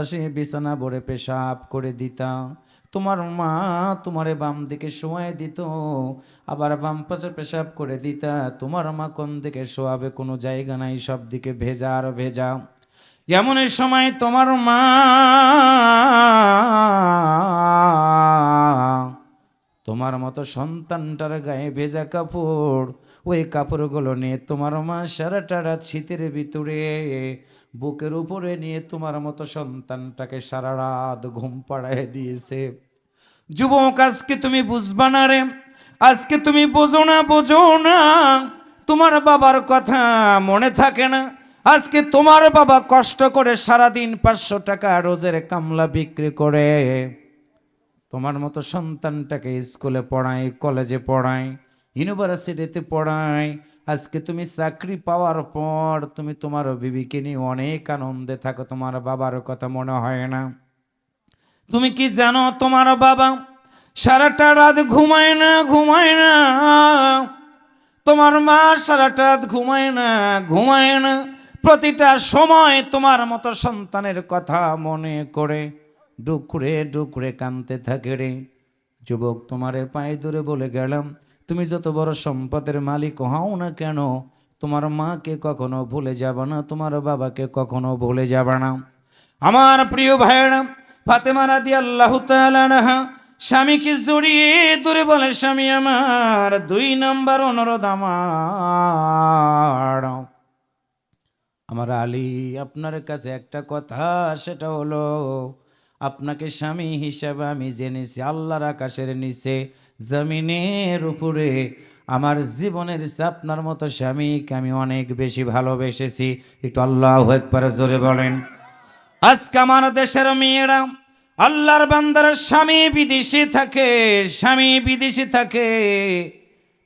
পাশে বিছানা ভরে পেশাব করে দিতাম। তোমার মা তোমারে বাম দিকে শোয়াই দিত, আবার বাম পাশে পেশাব করে দিতা। তোমার মা কোন দিকে শোয়াবে কোনো জায়গা নাই, সব দিকে ভেজা আর ভেজা। এমন সময় তোমার মা তোমার মতো সন্তানটার গায়ে ভেজা কাপড়, ওই কাপড়গুলো নিয়ে তোমার মা সারাটা রাত শীতের ভিতরে বুকের উপরে নিয়ে তোমার মতো সন্তানটাকে সারা রাত ঘুম পাড়ায় দিয়েছে। যুবক, আজকে তুমি বুঝবা না রে, আজকে তুমি বোঝো না বোঝো না, তোমার বাবার কথা মনে থাকে না। আজকে তোমার বাবা কষ্ট করে সারাদিন পাঁচশো টাকা রোজের কামলা বিক্রি করে। তোমার মতো সন্তানটাকে স্কুলে পড়াই কলেজে পড়াই ইউনিভার্সিটিতে পড়াই আজকে তুমি চাকরি পাওয়ার পর তুমি তোমার বিবিকে নিয়ে অনেক আনন্দে থাকো, তোমার বাবার কথা মনে হয় না। তুমি কি জানো তোমার বাবা সারাটা রাত ঘুমায় না ঘুমায় না? তোমার মা সারাটা রাত ঘুমায় না ঘুমায় না? প্রতিটা সময় তোমার মতো সন্তানের কথা মনে করে। ডুকরে ডুকরে কানতে থাকে রে। যুবক তোমারে পায়ে ধরে বলে গেলাম, তুমি যত বড় সম্পদের মালিক হও না কেন, তোমার মাকে কখনো ভুলে যাবে না, তোমার বাবাকে কখনো ভুলে যাবে না। আমার প্রিয় ভাইয়েরা, ফাতেমা রাদি আল্লাহ স্বামীকে জড়িয়ে দূরে বলে, স্বামী আমার, দুই নম্বর অনুরোধ আমার। আমার আলী আপনার কাছে একটা কথা, সেটা হলো আপনাকে স্বামী হিসাবে আমি জেনেছি, আল্লাহর আকাশের নিচে, জমিনের উপরে। আমার জীবনের আপনার মতো স্বামীকে আমি অনেক বেশি ভালোবেসেছি। একটু আল্লাহ একবার জোরে বলেন। আজকে আমার দেশের মেয়েরা, আল্লাহর বান্দার স্বামী বিদেশে থাকে, স্বামী বিদেশে থাকে,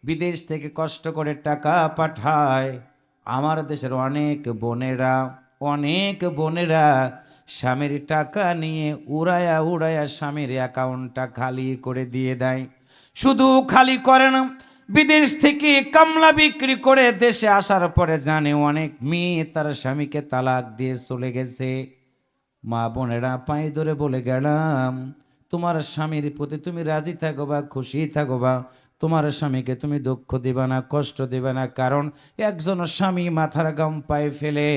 বিদেশ থেকে কষ্ট করে টাকা পাঠায়। আমার দেশের অনেক বোনেরা অনেক বোনেরা স্বামীর টাকা নিয়ে উড়ায়া উড়ায়া স্বামীর অ্যাকাউন্টটা খালি করে দিয়ে দেয়। শুধু খালি করে না, বিদেশ থেকে কামলা বিক্রি করে দেশে আসার পরে জানে অনেক মেয়ে তার স্বামীকে তালাক দিয়ে চলে গেছে। মা বোনেরা পায়ে ধরে বলে গেলাম, তোমার স্বামীর প্রতি তুমি রাজি থাকো বা খুশি থাকো বা, তোমার স্বামীকে তুমি দুঃখ দিবা না, কষ্ট দিবে না, কারণ একজন স্বামী মাথার গাম পায়ে ফেলে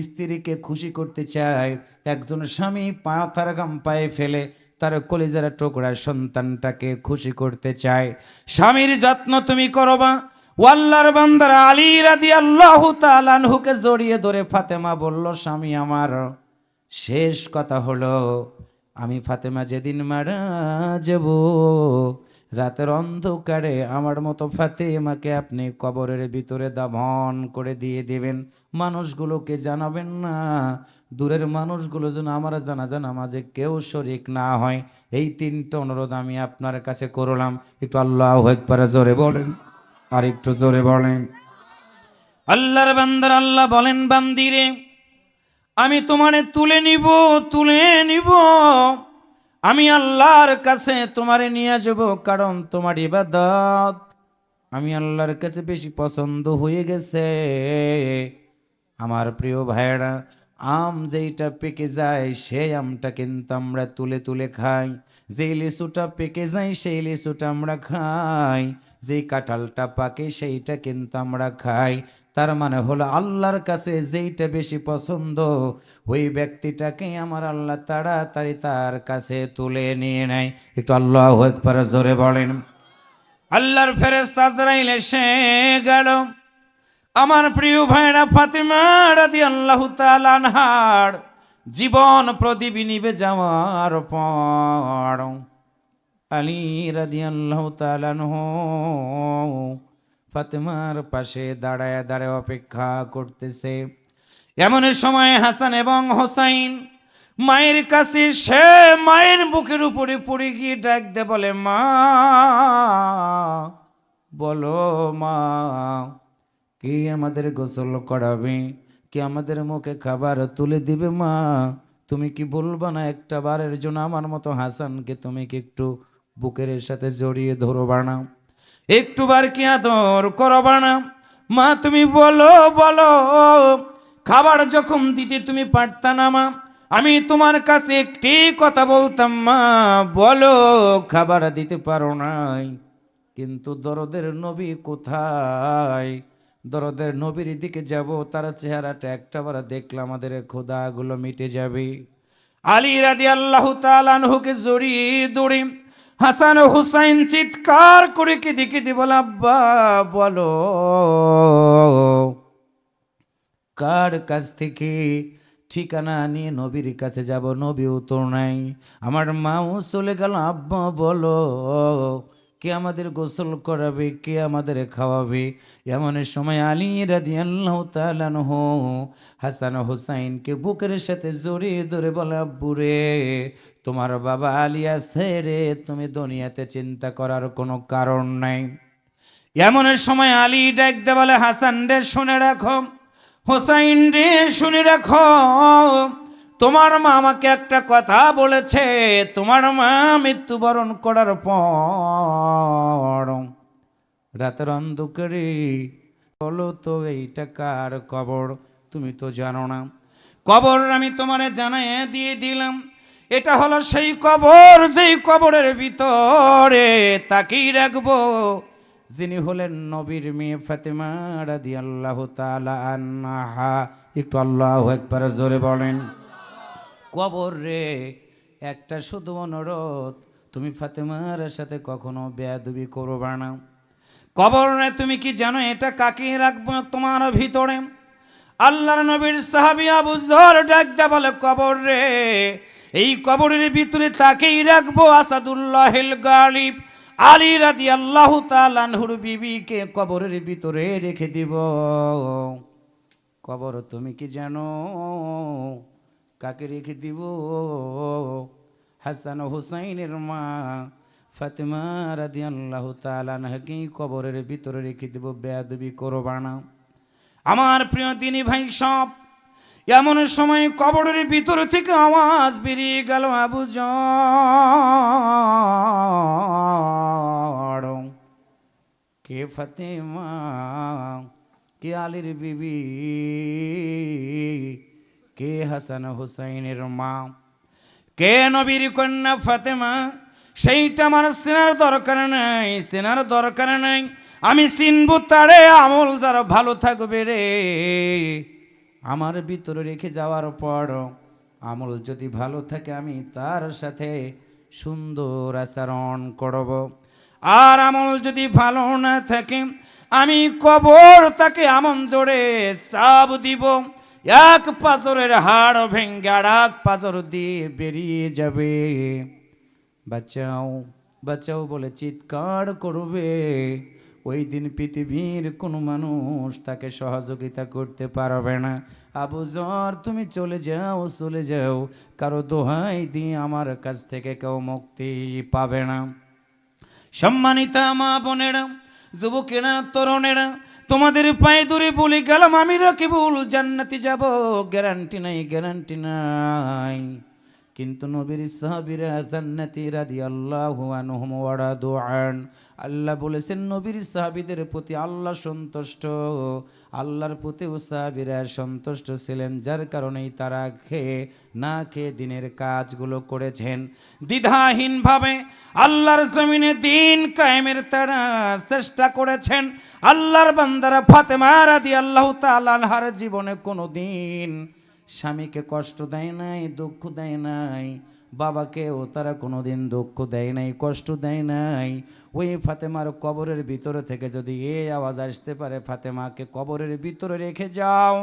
স্ত্রীকে খুশি করতে চায় একজন স্বামী মাথার গাম পায়ে ফেলে তার কলিজার টুকরা সন্তানটাকে খুশি করতে চায়। স্বামীর যত্ন তুমি করবা ওয়াল্লার বান্দার আলী রাদি আল্লাহ তালানহুকে জড়িয়ে ধরে ফাতেমা বলল, স্বামী আমার, শেষ কথা হলো, আমি ফাতেমা যেদিন মারা যাব রাতের অন্ধকারে আমার মতো ফাতেমাকে আপনি কবরের ভিতরে দাভন করে দিয়ে দেবেন। মানুষগুলোকে জানাবেন না। দূরের মানুষগুলো যেন আমার জানা জানাজা নামাজে কেউ শরিক না হয়। এই তিনটা অনুরোধ আমি আপনার কাছে করলাম। একটু আল্লাহ একবারে জোরে বলেন। আর একটু জোরে বলেন। আল্লাহর বান্দার আল্লাহ বলেন, বান্দিরে, আমি তোমারে তুলে নিব তুলে নিব। আমি আল্লাহর কাছে তোমারে নিয়ে যাব, কারণ তোমার ইবাদত আমি আল্লাহর কাছে বেশি পছন্দ হয়ে গেছে। আমার প্রিয় ভাইয়েরা আম যেইটা পেকে যায়, সেই আমটা কিন্তু আমরা তুলে তুলে খাই। যেই লিচুটা পেকে যায়, সেই লিচুটা আমরা খাই। যেই কাঁঠালটা পাকে, সেইটা কিন্তু আমরা খাই। তার মানে হলো আল্লাহর কাছে যেইটা বেশি পছন্দ, ওই ব্যক্তিটাকে আমার আল্লাহ তাড়াতাড়ি তার কাছে তুলে নিয়ে নেয়। একটু আল্লাহ একবার জোরে বলেন। আল্লাহর ফেরেস্তা দাঁড়াইলে সে গেল। আমার প্রিয় ভাইরা ফাতিমা রাদি আল্লাহ তালানহার জীবন প্রদীপ নিবে যাওয়ার পর। আলী আল্লাহ তালানহ ফাতেমার পাশে দাঁড়ায় দাঁড়ায় অপেক্ষা করতেছে। এমন সময় হাসান এবং হোসাইন মায়ের কাছে, সে মায়ের বুকের উপরে পড়ে গিয়ে ডাক দে বলে, মা, বলো মা কে আমাদের গোসল করাবে? কে আমাদের মুখে খাবার তুলে দিবে মা? তুমি কি বলবা না একটা বারের জন্য আমার মতো হাসানকে তুমি কি একটু বুকের সাথে জড়িয়ে ধরবা না? একটু বার কি আদর করবা না? মা, তুমি বলো বলো। খাবার যখন দিতে তুমি পারতা না মা, আমি তোমার কাছে একটি কথা বলতাম মা, বলো, খাবার দিতে পারো নাই, কিন্তু দরদের নবী কোথায়? দরদের নবীর দিকে যাব, তার চেহারাটা একটা বার দেখলে আমাদের খোদাগুলো মিটে যাবে। আলী রাদি আল্লাহ তালানহুকে জড়িয়ে দৌড়ে হাসান হুসাইন চিৎকার করে কেঁদে কেঁদে বলে, আব্বা, বলো, কার কাছ থেকে ঠিকানা নিয়ে নবীর কাছে যাব? নবী তো নাই। আমার মাও চলে গেল, আব্বা, বলো কে আমাদের গোসল করাবে, কে আমাদের খাওয়াবে? এমন সময় আলী রাদি আল্লাহ তালানহ হাসান হুসাইনকে বুকের সাথে জড়িয়ে ধরে বলে রে তোমার বাবা আলী আছে রে, তুমি দুনিয়াতে চিন্তা করার কোনো কারণ নাই। এমন সময় আলী ডাকতে বলে, হাসান রে, শুনে রাখো, হোসাইন রে, শুনে রাখো। তোমার মা আমাকে একটা কথা বলেছে, তোমার মা মৃত্যুবরণ করার পর। রাতের অন্ধকারে বলো তো, এইটা কার কবর? তুমি তো জানো না। কবর আমি তোমারে জানাই দিয়ে দিলাম। এটা হলো সেই কবর, যেই কবরের ভিতরে তাকেই রাখব। যিনি হলেন নবীর মেয়ে ফাতেমা রাদি আল্লাহ তালা একটু আল্লাহ একবার জোরে বলেন। কবর রে। একটা শুধু অনুরোধ, তুমি ফাতেমার সাথে কখনো বেয়াদুবি করবা না। কবর রে, তুমি কি জানো এটা কাকে রাখব তোমার ভিতরে? আল্লাহর নবীর সাহাবি আবু জহর ডাক দে বলে, কবর রে, এই কবরের ভিতরে তাকেই রাখব আসাদুল্লাহিল গালিব। আলী রাদি আল্লাহ তালানহুর বিবিকে কবরের ভিতরে রেখে দিব। কবর, তুমি কি জানো? কাকে রেখে দিব? হাসান হুসাইনের মা ফাতেমা রাদি আল্লাহ তালানহকে কবরের ভিতরে রেখে দিব বেয়াদবি করবা না আমার প্রিয় তিনি ভাই সব, এমন সময় কবরের ভিতর থেকে আওয়াজ বেরিয়ে গেল, আবু কে ফাতেমা, কে আলীর বিবি কে হাসান হুসাইনের মা? কে নবীর কন্যা ফাতেমা? সেইটা আমার চেনার দরকার নাই, চেনার দরকার নাই। আমি চিনবো তারে আমল যারা ভালো থাকবে রে। আমার ভিতরে রেখে যাওয়ার পর আমল যদি ভালো থাকে, আমি তার সাথে সুন্দর আচরণ করব। আর আমল যদি ভালো না থাকে, আমি কবর তাকে আমন জোরে চাপ দিব। এক পাথরের হাড় ভেঙ্গে আর এক পাথর দিয়ে বেরিয়ে যাবে। বাঁচাও বাঁচাও বলে চিৎকার করবে। ওই দিন পৃথিবীর কোনো মানুষ তাকে সহযোগিতা করতে পারবে না। আবু জর, তুমি চলে যাও চলে যাও। কারও দোহাই দিয়ে আমার কাছ থেকে কেউ মুক্তি পাবে না। সম্মানিতা মা বোনেরা, যুবকেরা, তরুণেরা তোমাদের পায়ে দূরে বলে গেলাম আমি রাকিবুল জান্নাতি যাব গ্যারান্টি নাই গ্যারান্টি নাই। কিন্তু নবীর সাহাবিরা জান্নাতি রাদি আল্লাহ আনহুম ওয়ারাদু আন আল্লাহ বলেছেন, নবীর সাহাবিদের প্রতি আল্লাহ সন্তুষ্ট। আল্লাহর প্রতিও সাহাবিরা সন্তুষ্ট ছিলেন, যার কারণেই তারা খেয়ে না খেয়ে দিনের কাজগুলো করেছেন। দ্বিধাহীনভাবে আল্লাহর জমিনে দিন কায়েমের তারা চেষ্টা করেছেন। আল্লাহর বান্দারা ফাতেমা রাদি আল্লাহ তালানহার জীবনে কোনো দিন স্বামীকে কষ্ট দেয় নাই, দুঃখ দেয় নাই বাবাকেও তারা কোনোদিন দুঃখ দেয় নাই, কষ্ট দেয় নাই। ওই ফাতেমার কবরের ভিতরে থেকে যদি এ আওয়াজ আসতে পারে, ফাতেমাকে কবরের ভিতরে রেখে যাও।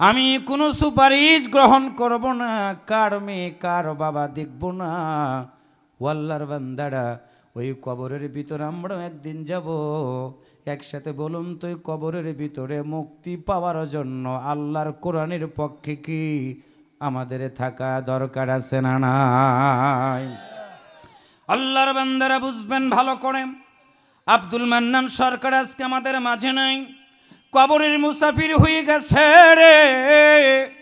আমি কোনো সুপারিশ গ্রহণ করব না, কার মেয়ে, কার বাবা দেখব না। ওয়াল্লার বান্দারা ওই কবরের ভিতরে আমরাও একদিন যাব। একসাথে বলুন তো, ওই কবরের ভিতরে মুক্তি পাওয়ার জন্য আল্লাহর কোরআনের পক্ষে কি আমাদের থাকা দরকার আছে না নাই? আল্লাহর বান্দারা বুঝবেন ভালো করে। আব্দুল মান্নান সরকার আজকে আমাদের মাঝে নাই। কবরের মুসাফির হয়ে গেছে রে।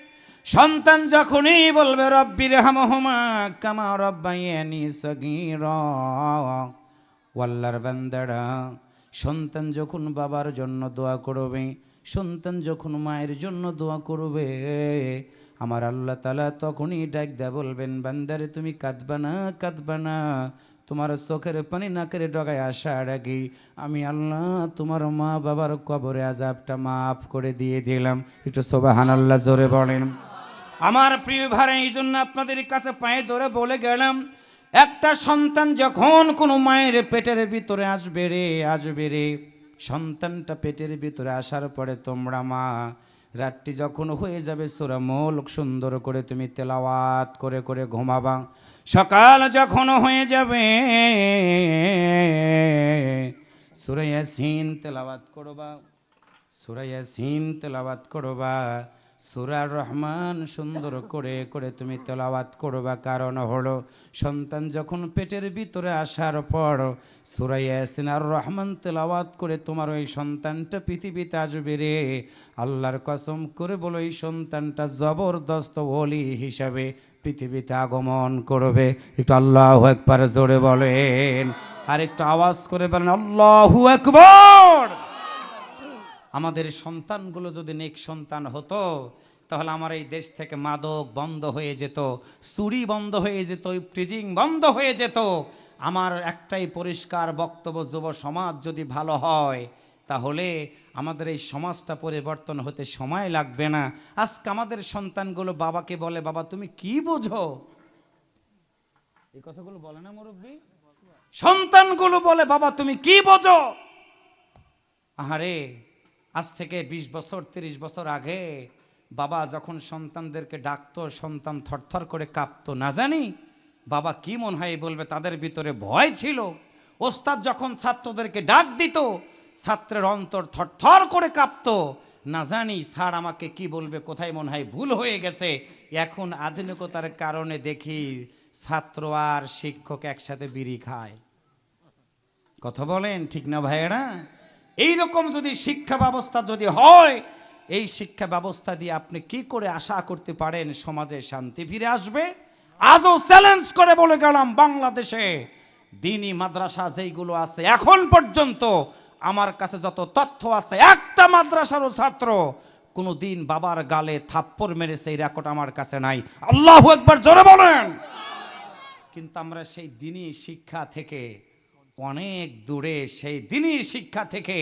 সন্তান যখনই বলবে রব্বির হামহমা কামা রব্বাইয়ানি সগীর ওয়াল্লার বান্দারা, সন্তান যখন বাবার জন্য দোয়া করবে, সন্তান যখন মায়ের জন্য দোয়া করবে, আমার আল্লাহ তালা তখনই ডাক দেয়া বলবেন, বান্দারে, তুমি কাঁদবা না কাঁদবা না। তোমার চোখের পানি নাকের ডগায় আসার আগে আমি আল্লাহ তোমার মা বাবার কবরে আজাবটা মাফ করে দিয়ে দিলাম। একটু সোবাহান আল্লাহ জোরে বলেন। আমার প্রিয় ভাই, এই জন্য আপনাদের কাছে পায়ে ধরে বলে গেলাম, একটা সন্তান যখন কোনো মায়ের পেটের ভিতরে আসবে রে আসবে রে, সন্তানটা পেটের ভিতরে আসার পরে তোমরা মা, রাতটি যখন হয়ে যাবে সুরা মোলক সুন্দর করে তুমি তেলাওয়াত করে করে ঘুমাবা। সকাল যখন হয়ে যাবে, সুরা ইয়াসিন তেলাওয়াত করবা, সুরা ইয়াসিন তেলাওয়াত করবা। সুরা রহমান সুন্দর করে করে তুমি তেলাওয়াত করবা। কারণ হলো, সন্তান যখন পেটের ভিতরে আসার পর সুরা আর রহমান তেলাওয়াত করে তোমার ওই সন্তানটা পৃথিবীতে আসবে রে। আল্লাহর কসম করে বলো, এই সন্তানটা জবরদস্ত ওলি হিসাবে পৃথিবীতে আগমন করবে। একটু আল্লাহ একবার জোরে বলেন। আর একটু আওয়াজ করে বলেন, আল্লাহু একবার আমাদের সন্তানগুলো যদি নেক সন্তান হতো, তাহলে আমার এই দেশ থেকে মাদক বন্ধ হয়ে যেত, চুরি বন্ধ হয়ে যেত প্রিজিং বন্ধ হয়ে যেত। আমার একটাই পরিষ্কার বক্তব্য, যুব সমাজ যদি ভালো হয়, তাহলে আমাদের এই সমাজটা পরিবর্তন হতে সময় লাগবে না। আজকে আমাদের সন্তানগুলো বাবাকে বলে, বাবা, তুমি কি বোঝো? এই কথাগুলো বলে না মুরব্বী? সন্তানগুলো বলে, বাবা, তুমি কি বোঝো? আহারে আজ থেকে ২০ বছর ৩০ বছর আগে বাবা যখন সন্তানদেরকে ডাকতো, সন্তান থরথর করে কাঁপতো, না জানি বাবা কি মনে হয় বলবে, তাদের ভিতরে ভয় ছিল। ওস্তাদ যখন ছাত্রদেরকে ডাক দিত, ছাত্রের অন্তর থরথর করে কাঁপতো। না জানি স্যার আমাকে কি বলবে, কোথায় মনে হয় ভুল হয়ে গেছে। এখন আধুনিকতার কারণে দেখি ছাত্র আর শিক্ষক একসাথে বিড়ি খায়। কথা বলেন, ঠিক না ভাইয়েরা? এইরকম যদি শিক্ষা ব্যবস্থা যদি হয়, এই শিক্ষা ব্যবস্থা দিয়ে আপনি কি করে আশা করতে পারেন সমাজে শান্তি ফিরে আসবে? আজও চ্যালেঞ্জ করে বলে গেলাম বাংলাদেশে। দিনী মাদ্রাসা যেইগুলো আছে, এখন পর্যন্ত আমার কাছে যত তথ্য আছে, একটা মাদ্রাসারও ছাত্র কোনো দিন বাবার গালে থাপ্পড় মেরেছে এই রেকর্ড আমার কাছে নাই। আল্লাহ একবার জোরে বলেন। কিন্তু আমরা সেই দিনই শিক্ষা থেকে অনেক দূরে সেই দিনই শিক্ষা থেকে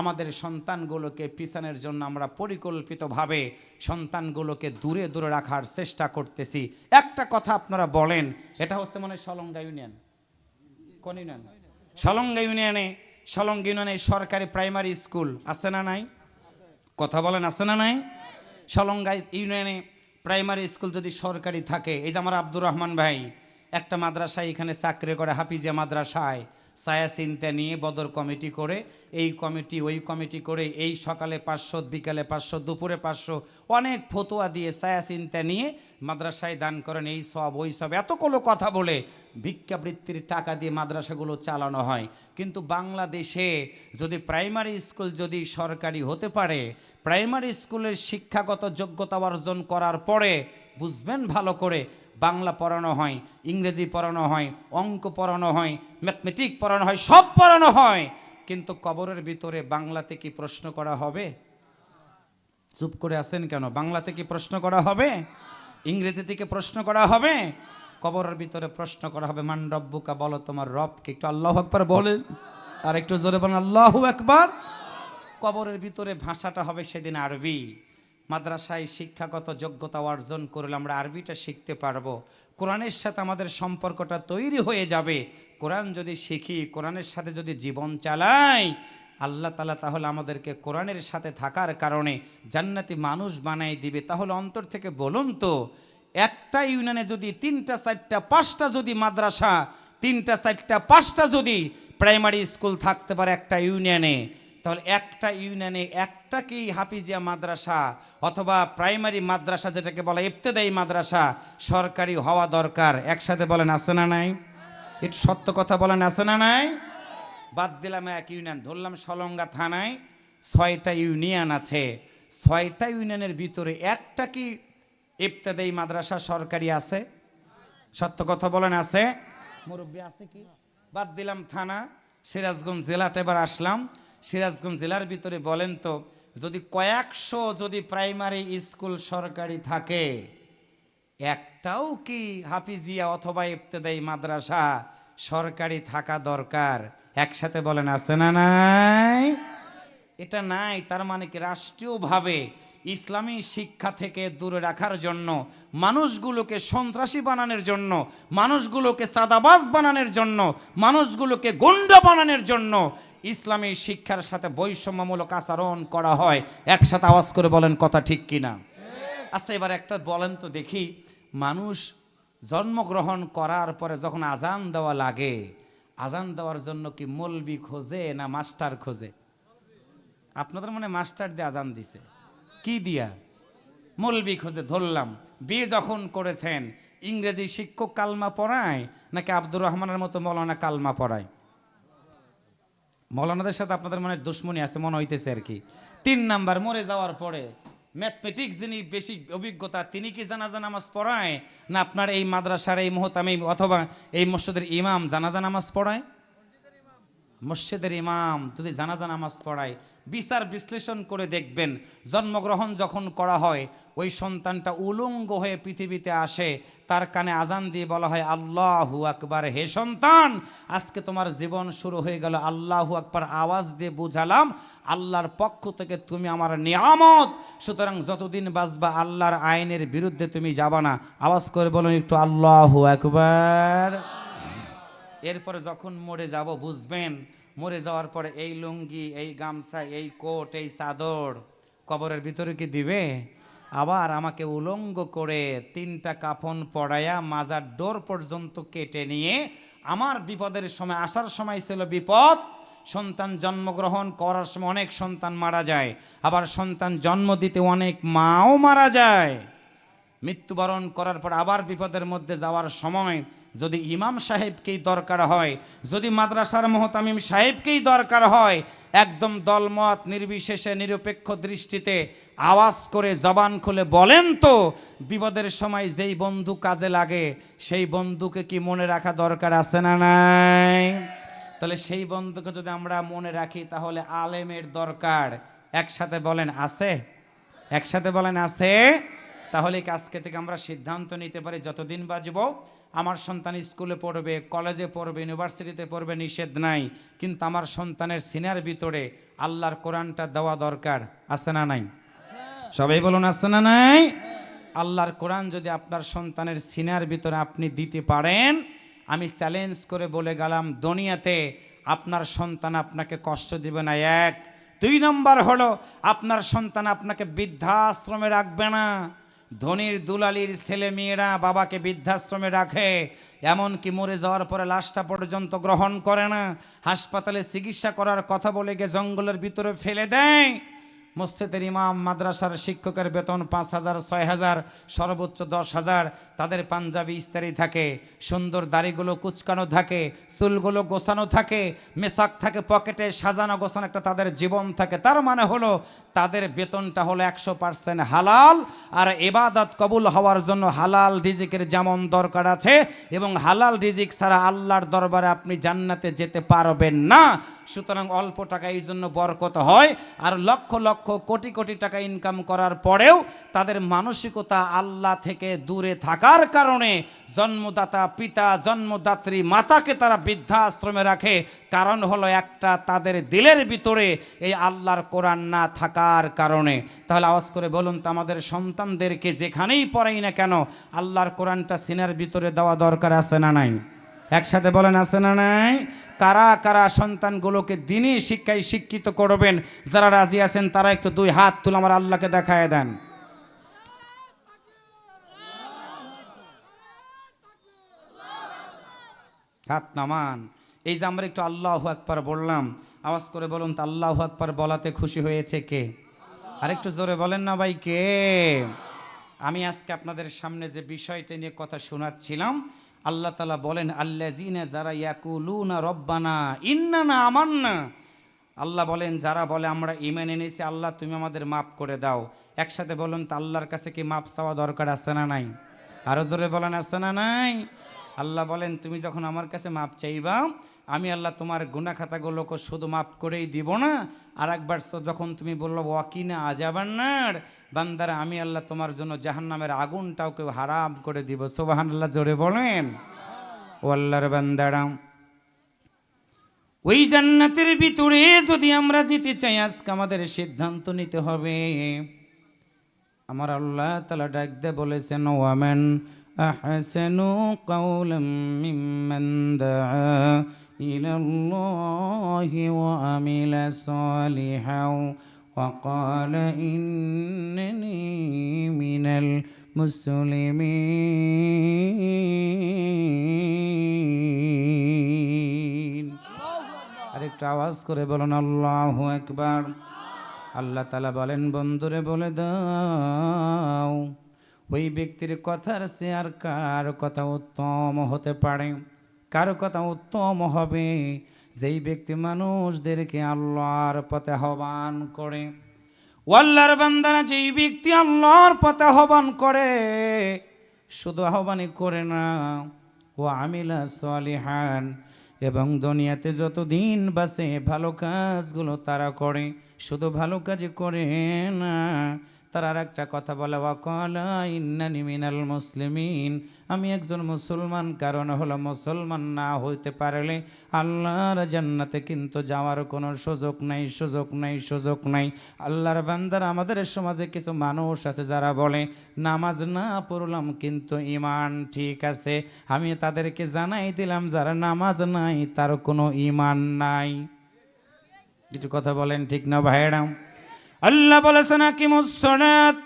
আমাদের সন্তানগুলোকে পিছানোর জন্য আমরা পরিকল্পিতভাবে সন্তানগুলোকে দূরে দূরে রাখার চেষ্টা করতেছি। একটা কথা আপনারা বলেন, এটা হচ্ছে মানে সলঙ্গা ইউনিয়ন। কোন ইউনিয়ন? সলঙ্গা ইউনিয়নে সলঙ্গা ইউনিয়নে সরকারি প্রাইমারি স্কুল আছে না নাই? কথা বলেন, আছে না নাই? সলঙ্গা ইউনিয়নে প্রাইমারি স্কুল যদি সরকারি থাকে, এই যে আমার আব্দুর রহমান ভাই, একটা মাদ্রাসায় এখানে চাকরি করে হাফিজিয়া মাদ্রাসায় ছায়া চিন্তা নিয়ে বদর কমিটি করে, এই কমিটি, ওই কমিটি করে, এই সকালে পাঁচশো, বিকালে পাঁচশো, দুপুরে পাঁচশো, অনেক ফতোয়া দিয়ে ছায়া চিন্তা নিয়ে মাদ্রাসায় দান করেন। এই সব, ওই সব। এতগুলো কথা বলে ভিক্ষাবৃত্তির টাকা দিয়ে মাদ্রাসাগুলো চালানো হয়। কিন্তু বাংলাদেশে যদি প্রাইমারি স্কুল যদি সরকারি হতে পারে, প্রাইমারি স্কুলের শিক্ষাগত যোগ্যতা অর্জন করার পরে, বুঝবেন ভালো করে বাংলা পড়ানো হয়, ইংরেজি পড়ানো হয়, অঙ্ক পড়ানো হয়, ম্যাথমেটিক পড়ানো হয়, সব পড়ানো হয়। কিন্তু কবরের ভিতরে বাংলাতে কি প্রশ্ন করা হবে? চুপ করে আছেন কেন? বাংলাতে কি প্রশ্ন করা হবে? ইংরেজি থেকে প্রশ্ন করা হবে? কবরের ভিতরে প্রশ্ন করা হবে, মান রব্বুকা বলো তোমার রবকে। একটু আল্লাহ একবার বলেন। আর একটু জোরে বলেন, আল্লাহ একবার কবরের ভিতরে ভাষাটা হবে সেদিন আরবি। মাদ্রাসায় শিক্ষাগত যোগ্যতা অর্জন করলে আমরা আরবিটা শিখতে পারব। কোরআনের সাথে আমাদের সম্পর্কটা তৈরি হয়ে যাবে। কোরআন যদি শিখি, কোরআনের সাথে যদি জীবন চালাই, আল্লাহ তালা তাহলে আমাদেরকে কোরআনের সাথে থাকার কারণে জান্নাতি মানুষ বানাই দিবে। তাহলে অন্তর থেকে বলুন তো, একটা ইউনিয়নে যদি তিনটা, চারটা, পাঁচটা যদি মাদ্রাসা, তিনটা, চারটা, পাঁচটা যদি প্রাইমারি স্কুল থাকতে পারে একটা ইউনিয়নে, তাহলে একটা ইউনিয়নে একটা কি হাফিজিয়া মাদ্রাসা অথবা প্রাইমারি মাদ্রাসা যেটাকে বলা ইবতেদায়ী মাদ্রাসা সরকারি হওয়া দরকার। একসাথে বলেন, আছে না নাই? একটু সত্য কথা বলেন, আছে না নাই? বাদ দিলাম এক ইউনিয়ন, ধরলাম সলঙ্গা থানায় ছয়টা ইউনিয়ন আছে। ছয়টা ইউনিয়নের ভিতরে একটা কি ইবতেদায়ী মাদ্রাসা সরকারি আছে? সত্য কথা বলেন, আছে? মুরব্বী আছে কি? বাদ দিলাম থানা, সিরাজগঞ্জ জেলাটা এবার আসলাম। সিরাজগঞ্জ জেলার ভিতরে বলেন তো যদি কয়েকশো যদি প্রাইমারি স্কুল সরকারি থাকে, একটাও কি হাফিজিয়া অথবা ইফতেদাই মাদ্রাসা সরকারি থাকা দরকার? একসাথে বলেন, আছে না নাই? এটা নাই, তার মানে কি রাষ্ট্রীয়ভাবে ইসলামী শিক্ষা থেকে দূরে রাখার জন্য, মানুষগুলোকে সন্ত্রাসী বানানোর জন্য, মানুষগুলোকে সাদাবাজ বানানোর জন্য, মানুষগুলোকে গুন্ডা বানানোর জন্য ইসলামী শিক্ষার সাথে বৈষম্যমূলক আচরণ করা হয়। একসাথে আওয়াজ করে বলেন, কথা ঠিক কিনা আচ্ছা এবার একটা বলেন তো দেখি, মানুষ জন্মগ্রহণ করার পরে যখন আজান দেওয়া লাগে, আজান দেওয়ার জন্য কি মলবি খোঁজে না মাস্টার খোঁজে? আপনাদের মনে মাস্টার দিয়ে আজান দিছে? কি দিয়া? মলবি খোঁজে ধরলাম, বিয়ে যখন করেছেন, ইংরেজি শিক্ষক কালমা পড়ায় নাকি আব্দুর রহমানের মতো মৌলানা কালমা পড়ায়? মৌলানাদের সাথে আপনাদের মনে দুশ্মনী আছে, মনে হইতেছে আর কি। তিন নাম্বার, মরে যাওয়ার পরে ম্যাথমেটিক্স যিনি বেশি অভিজ্ঞতা, তিনি কি জানাজা নামাজ পড়ায়? না আপনার এই মাদ্রাসার এই মহতামি অথবা এই মসজিদের ইমাম জানাজা নামাজ পড়ায়? মসজিদের ইমাম যদি জানাজা নামাজ পড়ায়, বিচার বিশ্লেষণ করে দেখবেন, জন্মগ্রহণ যখন করা হয়, ওই সন্তানটা উলঙ্গ হয়ে পৃথিবীতে আসে, তার কানে আজান দিয়ে বলা হয়, আল্লাহু আকবার, হে সন্তান! আজকে তোমার জীবন শুরু হয়ে গেল। আল্লাহু আকবার আওয়াজ দিয়ে বুঝালাম, আল্লাহর পক্ষ থেকে তুমি আমার নিয়ামত। সুতরাং যতদিন বাঁচবা, আল্লাহর আইনের বিরুদ্ধে তুমি যাবা না। আওয়াজ করে বলো একটু, আল্লাহু আকবার এরপরে যখন মরে যাব, বুঝবেন, মরে যাওয়ার পরে এই লুঙ্গি, এই গামছা, এই কোট, এই চাদর কবরের ভিতরে কি দিবে? আবার আমাকে উলঙ্গ করে তিনটা কাফন পড়াইয়া মাজার ডোর পর্যন্ত কেটে নিয়ে আমার বিপদের সময়, আসার সময় ছিল বিপদ। সন্তান জন্মগ্রহণ করার সময় অনেক সন্তান মারা যায়, আবার সন্তান জন্ম দিতে অনেক মাও মারা যায়। মৃত্যুবরণ করার পর আবার বিপদের মধ্যে যাওয়ার সময় যদি ইমাম সাহেবকেই দরকার হয়, যদি মাদ্রাসার মহতামিম সাহেবকেই দরকার হয়, একদম দলমত, নির্বিশেষে, নিরপেক্ষ দৃষ্টিতে আওয়াজ করে জবান খুলে বলেন তো, বিপদের সময় যেই বন্ধু কাজে লাগে, সেই বন্ধুকে কি মনে রাখা দরকার আছে না নাই? তাহলে সেই বন্ধুকে যদি আমরা মনে রাখি, তাহলে আলেমের দরকার। একসাথে বলেন, আছে? একসাথে বলেন, আছে? তাহলে আজকে থেকে আমরা সিদ্ধান্ত নিতে পারি যতদিন বাজব আমার সন্তান স্কুলে পড়বে, কলেজে পড়বে, ইউনিভার্সিটিতে পড়বে, নিষেধ নাই। কিন্তু আমার সন্তানের সিনার ভিতরে আল্লাহর কোরআনটা দেওয়া দরকার। আছে না নাই? সবাই বলুন, আছে না নাই? আল্লাহর কোরআন যদি আপনার সন্তানের সিনার ভিতরে আপনি দিতে পারেন, আমি চ্যালেঞ্জ করে বলে গেলাম, দুনিয়াতে আপনার সন্তান আপনাকে কষ্ট দিবে না। এক। দুই নম্বর হলো, আপনার সন্তান আপনাকে বৃদ্ধাশ্রমে রাখবে না। ধনির দুলালির ছেলে মেয়েরা বাবাকে বৃদ্ধাশ্রমে রাখে, এমনকি মরে যাওয়ার পরে লাশটা পর্যন্ত গ্রহণ করে না। হাসপাতালে চিকিৎসা করার কথা বলে গিয়ে জঙ্গলের ভিতরে ফেলে দেয়। মসজিদের ইমাম, মাদ্রাসার শিক্ষকের বেতন পাঁচ হাজার, ছয় হাজার, সর্বোচ্চ দশ হাজার। তাদের পাঞ্জাবি ইস্তারি থাকে, সুন্দর দাড়িগুলো কুচকানো থাকে, চুলগুলো গোছানো থাকে মেশাক থাকে পকেটে, সাজানো গোছানো একটা তাদের জীবন থাকে। তার মানে হলো, তাদের বেতনটা হলো একশো পার্সেন্ট হালাল, আর এবাদত কবুল হওয়ার জন্য হালাল রিজিকের যেমন দরকার আছে, এবং হালাল রিজিক ছাড়া আল্লাহর দরবারে আপনি জান্নাতে যেতে পারবেন না। সুতরাং অল্প টাকা এই জন্য বরকত হয়। আর লক্ষ লক্ষ কোটি কোটি টাকা ইনকাম করার পরেও তাদের মানসিকতা আল্লাহ থেকে দূরে থাকার কারণে জন্মদাতা পিতা, জন্মদাত্রী, মাতাকে তারা বৃদ্ধাশ্রমে রাখে। কারণ হলো একটা তাদের দিলের ভিতরে এই আল্লাহর কোরআন না থাকার কারণে। তাহলে আওয়াজ করে বলুন তো আমাদের সন্তানদেরকে যেখানেই পড়াই না কেন, আল্লাহর কোরআনটা সিনার ভিতরে দেওয়া দরকার আছে না নাই? একসাথে বলেন আছে না নাই? কারা কারা সন্তানগুলোকে দিনই শিক্ষায় শিক্ষিত করবেন, যারা রাজি আছেন তারা একটু দুই হাত তুলে আমার আল্লাহকে দেখায় দেন। হাত নামান। এই যে আমরা একটু আল্লাহ আকবার বললাম, আওয়াজ করে বলুন তো আল্লাহ আকবার বলাতে খুশি হয়েছে কে? আর একটু জোরে বলেন না ভাই কে? আমি আজকে আপনাদের সামনে যে বিষয়টা নিয়ে কথা শোনাচ্ছিলাম আল্লাহ তালা বলেন আল্লা জিনে যারা ইয়াকুলুনা রব্বানা আমার আমান্না। আল্লাহ বলেন, যারা বলে, আমরা ইমান এনেছি, আল্লাহ তুমি আমাদের মাফ করে দাও। একসাথে বলুন, তো আল্লাহর কাছে কি মাপ চাওয়া দরকার আছে না নাই? আরও জোরে বলেন, আছে না নাই? আল্লাহ বলেন, তুমি যখন আমার কাছে মাপ চাইবা আমি আল্লাহ তোমার গুনা খাতাগুলোকে শুধু মাফ করেই দিব না। আর একবার যখন তুমি বলল, ওয়াকিনা আজাবান্নার বান্দারা, আমি আল্লাহ তোমার জন্য জাহান্নামের আগুনটাও কেউ হারাম করে দিব। সোবাহান আল্লাহ জোরে বলেন। ও আল্লাহর বান্দারা, ওই জান্নাতের ভিতরে যদি আমরা যেতে চাই, আজকে আমাদের সিদ্ধান্ত নিতে হবে। আমার আল্লাহ তালা ডাক দে বলেছেন, ওয়ামেন আহসানু কাউলাম মিম্মান দাআ ইলাল্লাহি ওয়া আমিলা সালিহাও وقال إنني من المسلمين আরেকটা আওয়াজ করে বলুন আল্লাহু একবার আল্লাহ তালা বলেন বন্ধুরে বলে দাও ওই ব্যক্তির কথার সে আর কার কথা উত্তম হতে পারে কার কথা উত্তম হবে। যেই ব্যক্তি মানুষদেরকে আল্লাহর পথে আহ্বান করে ওয়াল্লার বান্দারা যেই ব্যক্তি আল্লাহর পথে আহ্বান করে, শুধু আহ্বানই করে না, ও আমিলা সালিহান, এবং দুনিয়াতে যত দিন বাসে ভালো কাজগুলো তারা করে, শুধু ভালো কাজ করে না তার আর একটা কথা বলে, ওয়াকলা ইন্নানি মিনাল মুসলিমিন। আমি একজন মুসলমান, কারণ হলো মুসলমান না হইতে পারলে আল্লাহর জান্নাতে কিন্তু যাওয়ার কোনো সুযোগ নাই সুযোগ নাই সুযোগ নাই। আল্লাহর বান্দার আমাদের সমাজে কিছু মানুষ আছে যারা বলে, নামাজ না পড়লাম কিন্তু ইমান ঠিক আছে। আমি তাদেরকে জানাই দিলাম, যারা নামাজ নাই তার কোনো ইমান নাই। কিছু কথা বলেন ঠিক না ভাইরাম আল্লাহ বলেছেন কি মুসনাত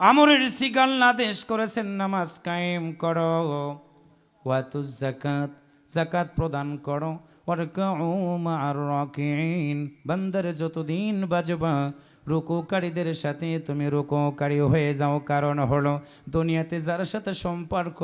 আমরের সিগাল আদেশ করেছেন, নামাজ কায়েম করো। ওয়াতু জাকাত জাকাত প্রদান করো। ওয়ারকাউ মা'আর রাকিন বান্দার যতদিন বাজবা রুকুকারীদের সাথে তুমি রুকুকারী হয়ে যাও। কারণ হলো দুনিয়াতে যার সাথে সম্পর্ক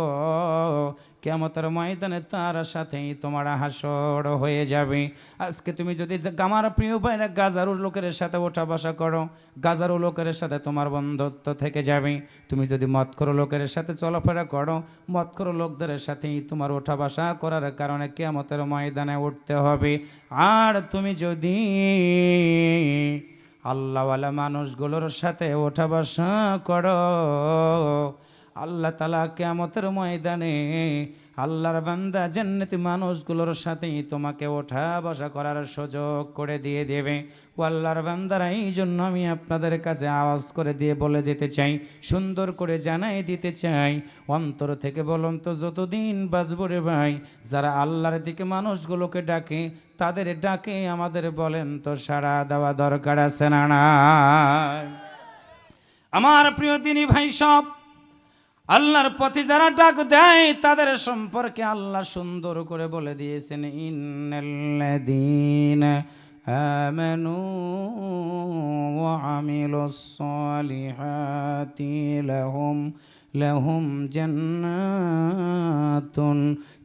কেমতার ময়দানে তার সাথেই তোমার হাসর হয়ে যাবে। আজকে তুমি যদি আমার প্রিয় ভাইরা গাজারু লোকের সাথে ওঠা বসা করো, গাজারু লোকের সাথে তোমার বন্ধুত্ব থেকে যাবে। তুমি যদি মৎখর লোকের সাথে চলাফেরা করো মৎখর লোকদের সাথেই তোমার ওঠা বসা করার কারণে কেমতের ময়দানে উঠতে হবে। আর তুমি যদি আল্লাহওয়ালা মানুষগুলোর সাথে ওঠা বসা করো। আল্লাহ তালা কেমতের ময়দানে আল্লাহর বান্দা জান্নাতি মানুষগুলোর সাথেই তোমাকে ওঠা বসা করার সুযোগ করে দিয়ে দেবে ও আল্লাহর বান্দারা এই জন্য আমি আপনাদের কাছে আওয়াজ করে দিয়ে বলে যেতে চাই, সুন্দর করে জানাই দিতে চাই অন্তর থেকে বলুন তো, যতদিন বাঁচব রে ভাই, যারা আল্লাহর দিকে মানুষগুলোকে ডাকে, তাদের ডাকে আমাদের বলেন তো, সাড়া দেওয়া দরকার আছে না? আমার প্রিয় তিনি ভাই সব আল্লাহর পথে যারা ডাক দেয় তাদের সম্পর্কে আল্লাহ সুন্দর করে বলে দিয়েছেন ইন্নাল্লাযীন ওয়া আমিলুস সালিহাতি লাহুম লাহুম জান্নাতুন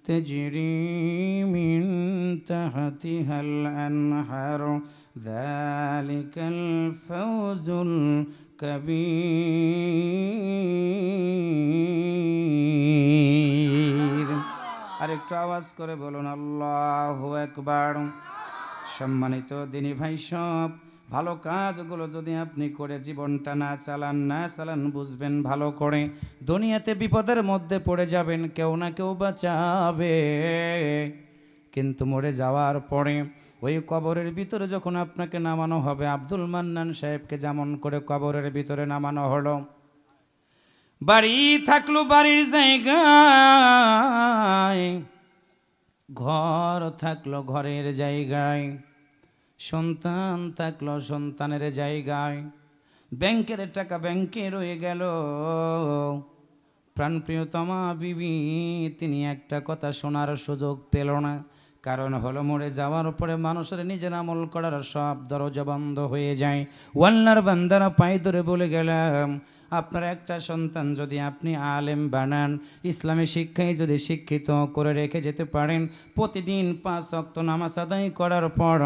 তাজরি মিন তাহতিহাল আনহার যালিকাল ফাওজুল কবির আরেকটু আওয়াজ করে বলুন আল্লাহ একবার সম্মানিত দিনী ভাই সব, ভালো কাজগুলো যদি আপনি করে জীবনটা না চালান না চালান, বুঝবেন ভালো করে। দুনিয়াতে বিপদের মধ্যে পড়ে যাবেন, কেউ না কেউ বাঁচাবে। কিন্তু মরে যাওয়ার পরে ওই কবরের ভিতরে যখন আপনাকে নামানো হবে, আব্দুল মান্নান সাহেবকে যেমন করে কবরের ভিতরে নামানো হলো। বাড়ি থাকল বাড়ির জায়গায়। ঘর থাকল ঘরের জায়গায়, সন্তান থাকল সন্তানের জায়গায়। ব্যাংকের টাকা ব্যাংকে রয়ে গেল। প্রাণপ্রিয়তমা বিবি, তিনি একটা কথা শোনার সুযোগ পেল না। কারণ হলো মরে যাওয়ার পরে মানুষের নিজের আমল করার সব দরজা বন্ধ হয়ে যায়। ওয়াল্লার বান্দারা পায়ে ধরে বলে গেলাম, আপনার একটা সন্তান যদি আপনি আলেম বানান, ইসলামী শিক্ষায় যদি শিক্ষিত করে রেখে যেতে পারেন, প্রতিদিন পাঁচ অক্ত নামাজ আদায় করার পর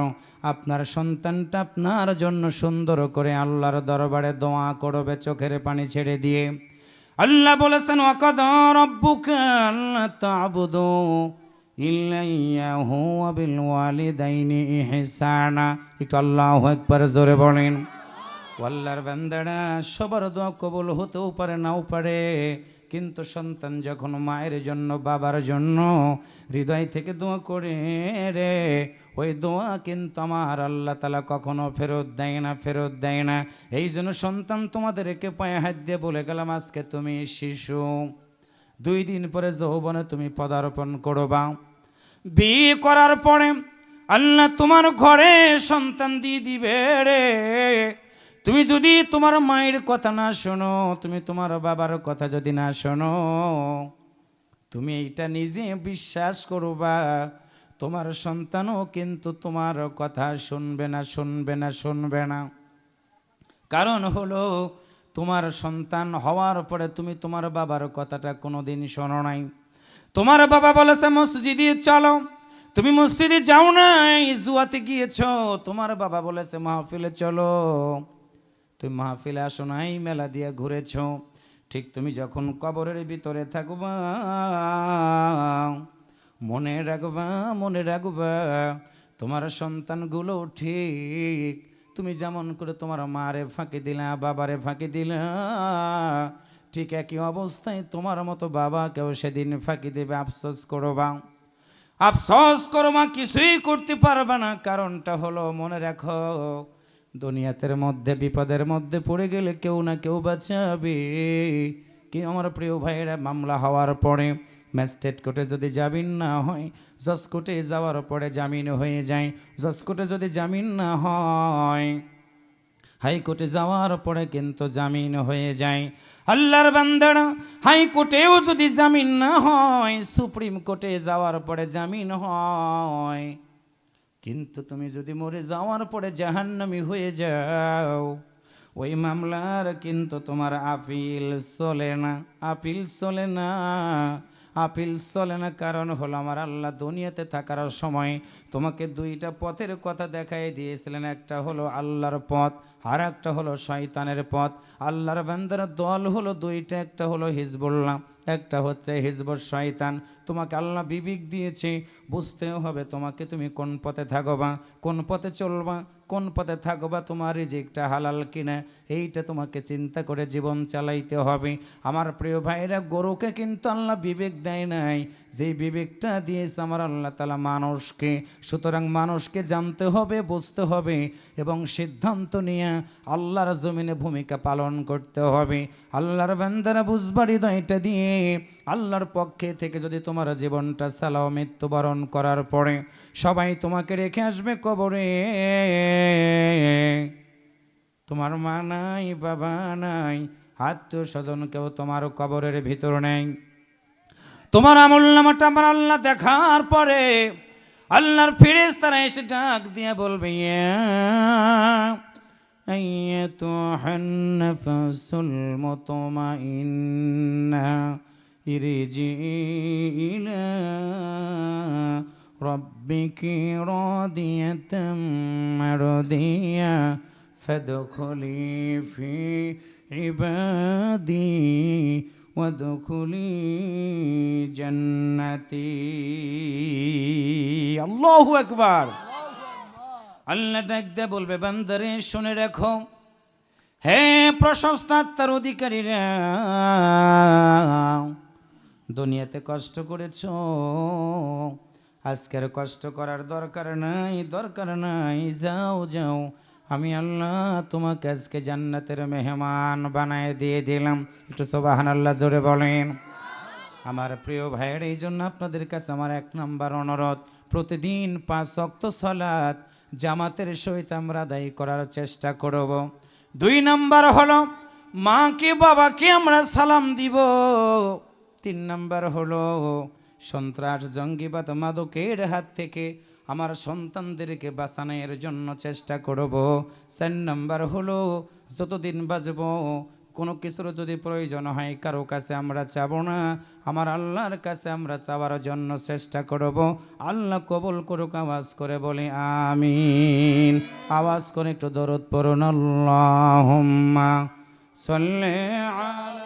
আপনার সন্তানটা আপনার জন্য সুন্দর করে আল্লাহর দরবারে দোয়া করবে চোখের পানি ছেড়ে দিয়ে। আল্লাহ বলেছেন, ওয়াকাদ রব্বুকা আল্লা তা'বুদু। ইল্লাইয়াহু একটু আল্লাহু জোরে বলেন আল্লাহর বান্দারা সবার দোয়া কবল হতেও পারে নাও পারে কিন্তু সন্তান যখন মায়ের জন্য বাবার জন্য হৃদয় থেকে দোয়া করে রে ওই দোয়া কিন্তু আমার আল্লাহ তালা কখনো ফেরত দেয় না ফেরত দেয় না এই জন্য সন্তান তোমাদের একে পায়ে হাত দিয়ে বলে গেলাম আজকে তুমি শিশু দুই দিন পরে যৌবনে তুমি পদার্পণ করবা বিয়ে করার পরে আল্লাহ তোমার ঘরে সন্তান দিয়ে দিবে রে। তুমি যদি তোমার মায়ের কথা না শোনো, তুমি তোমার বাবার কথা যদি না শোনো, তুমি এইটা নিজে বিশ্বাস করবা। তোমার সন্তানও কিন্তু তোমার কথা শুনবে না শুনবে না শুনবে না। কারণ হলো, তোমার সন্তান হওয়ার পরে তুমি তোমার বাবার কথাটা কোনোদিন শোনো নাই। তোমার বাবা বলেছে, মসজিদে চলো। তুমি মসজিদে যাও নাই, জুয়াতে গিয়েছ। তোমার বাবা বলেছে, মাহফিলে চলো। তুমি মাহফিলে আসো নাই, মেলা দিয়ে ঘুরেছ। ঠিক তুমি যখন কবরের ভিতরে থাকবা, মনে রাখবা মনে রাখবা, তোমার সন্তানগুলো ঠিক। তুমি যেমন করে তোমার মারে ফাঁকি দিলা, বাবারে ফাঁকি দিলা ঠিক একই অবস্থায় তোমার মতো বাবাকেও সেদিন ফাঁকি দেবে। আফসোস করবা আফসোস করবা কিছুই করতে পারবে না। কারণটা হলো, মনে রাখো, দুনিয়াতের মধ্যে, বিপদের মধ্যে পড়ে গেলে কেউ না কেউ বাঁচাবে। কি আমার প্রিয় ভাইয়েরা, মামলা হওয়ার পরে ম্যাজিস্ট্রেট কোর্টে যদি জামিন না হয়, জজ কোর্টে যাওয়ার পরে জামিন হয়ে যায়। জজ কোর্টে যদি জামিন না হয় হাইকোর্টে যাওয়ার পরে কিন্তু জামিন হয়ে যায়। আল্লাহর বান্দারা, হাইকোর্টেও যদি জামিন না হয়, সুপ্রিম কোর্টে যাওয়ার পরে জামিন হয়। কিন্তু তুমি যদি মরে যাওয়ার পরে জাহান্নামি হয়ে যাও, ওই মামলার কিন্তু তোমার আপিল চলে না, আপিল চলে না। আপিল চলে না, কারণ হলো আমার আল্লাহ দুনিয়াতে থাকার সময় তোমাকে দুইটা পথের কথা দেখাই দিয়েছিলেন। একটা হলো আল্লাহর পথ, আর একটা হলো শয়তানের পথ। আল্লাহর বান্দার দল হলো দুইটা, একটা হলো হিজবুল্লাহ, একটা হচ্ছে হিজবুর শয়তান। তোমাকে আল্লাহ বিবেক দিয়েছে, বুঝতেও হবে তোমাকে তুমি কোন পথে থাকবা, কোন পথে চলবা। কোন পথে থাকবা তোমার রিজিকটা হালাল কিনা? এইটা তোমাকে চিন্তা করে জীবন চালাইতে হবে। আমার প্রিয় ভাইরা গরুকে কিন্তু আল্লাহ বিবেক দেয় নাই। যেই বিবেকটা দিয়েছে আমার আল্লাহ তালা মানুষকে। সুতরাং মানুষকে জানতে হবে, বুঝতে হবে এবং সিদ্ধান্ত নিয়ে আল্লাহর জমিনে ভূমিকা পালন করতে হবে। আল্লাহর বান্দারা বুঝবার হৃদয়টা দিয়ে আল্লাহর পক্ষে থেকে যদি তোমার জীবনটা চালাও মৃত্যুবরণ করার পরে সবাই তোমাকে রেখে আসবে কবরে। তোমার মা নাই, বাবা নাই, আত্মীয় স্বজন কেউ তোমার কবরের ভিতর নেই। তোমার আমল্লামাটা আমার আল্লাহ দেখার পরে আল্লাহর ফিরেজ তারা এসে ডাক দিয়ে বলবে ইন্না ইরে ربك راضية مرضية فادخلي في عبادي وادخلي جنتي الله أكبر আল্লাহ ডাক দিয়ে বলবে বান্দারে শুনে রাখো হে প্রশস্ত আত্মার অধিকারীরা দুনিয়াতে কষ্ট করেছ আজকের কষ্ট করার দরকার নাই দরকার নাই। যাও যাও। আমি আল্লাহ তোমাকে আজকে জান্নাতের মেহমান বানায় দিয়ে দিলাম। একটু সোবাহান আল্লাহ জোরে বলেন। আমার প্রিয় ভাইয়ের এই জন্য আপনাদের কাছে আমার এক নম্বর অনুরোধ। প্রতিদিন পাঁচ অক্ত সলাৎ জামাতের সহিত আমরা আদায় করার চেষ্টা করব। দুই নম্বর হলো, মাকে, বাবাকে আমরা সালাম দিব। তিন নম্বর হলো সন্ত্রাস জঙ্গিবাদ মাদকের হাত থেকে আমার সন্তানদেরকে বাঁচানোর জন্য চেষ্টা করব। চার নাম্বার হলো, যতদিন বাঁচব, কোনো কিছুর যদি প্রয়োজন হয়, কারও কাছে আমরা চাব না। আমার আল্লাহর কাছে আমরা চাওয়ার জন্য চেষ্টা করব। আল্লাহ কবল করুক, আওয়াজ করে বলি, আমিন। আওয়াজ করে একটু দরদ পড়ুন, আল্লাহুম্মা সাল্লি আলা